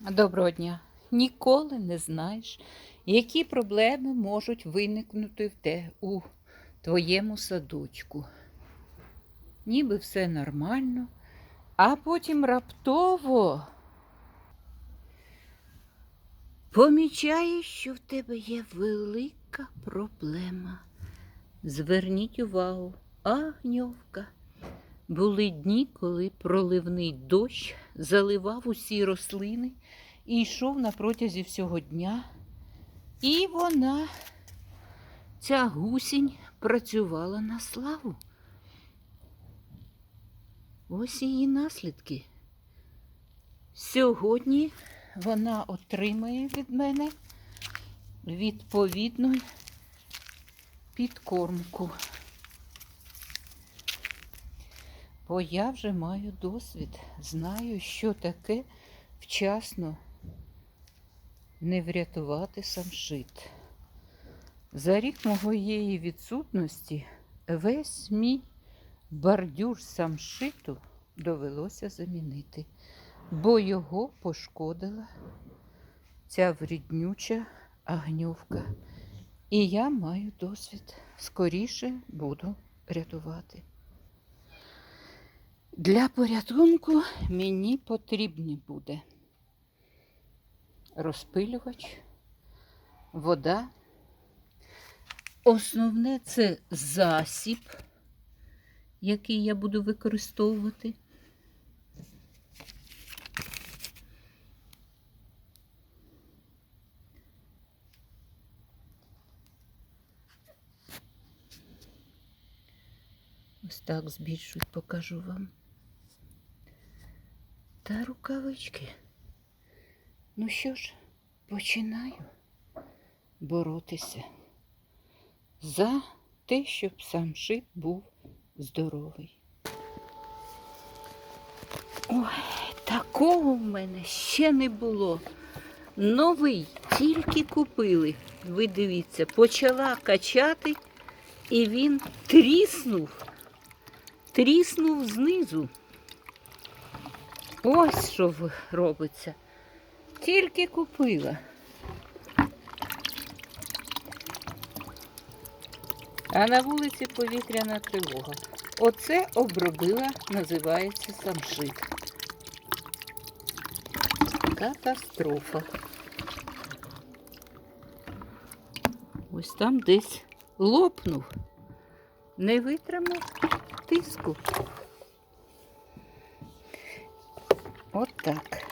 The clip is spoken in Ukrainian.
Доброго дня. Ніколи не знаєш, які проблеми можуть виникнути в те у твоєму садочку. Ніби все нормально, а потім раптово помічаєш, що в тебе є велика проблема. Зверніть увагу, агньовка. Були дні, коли проливний дощ заливав усі рослини і йшов на протязі всього дня. І вона, ця гусінь, працювала на славу. Ось її наслідки. Сьогодні вона отримає від мене відповідну підкормку. Бо я вже маю досвід, знаю, що таке вчасно не врятувати самшит. За рік моєї відсутності весь мій бордюр самшиту довелося замінити, бо його пошкодила ця вріднюча агньовка. І я маю досвід. Скоріше буду рятувати. Для порятунку мені потрібний буде розпилювач, вода. Основне це засіб, який я буду використовувати. Ось так збільшую, покажу вам. Та рукавички. Ну що ж, починаю боротися за те, щоб сам шип був здоровий. Ой, такого в мене ще не було. Новий тільки купили. Ви дивіться, почала качати, і він тріснув, тріснув знизу. Ось що робиться. Тільки купила. А на вулиці повітряна тривога. Оце обробила, називається самшит. Катастрофа. Ось там десь лопнув. Не витримав тиску. Вот так.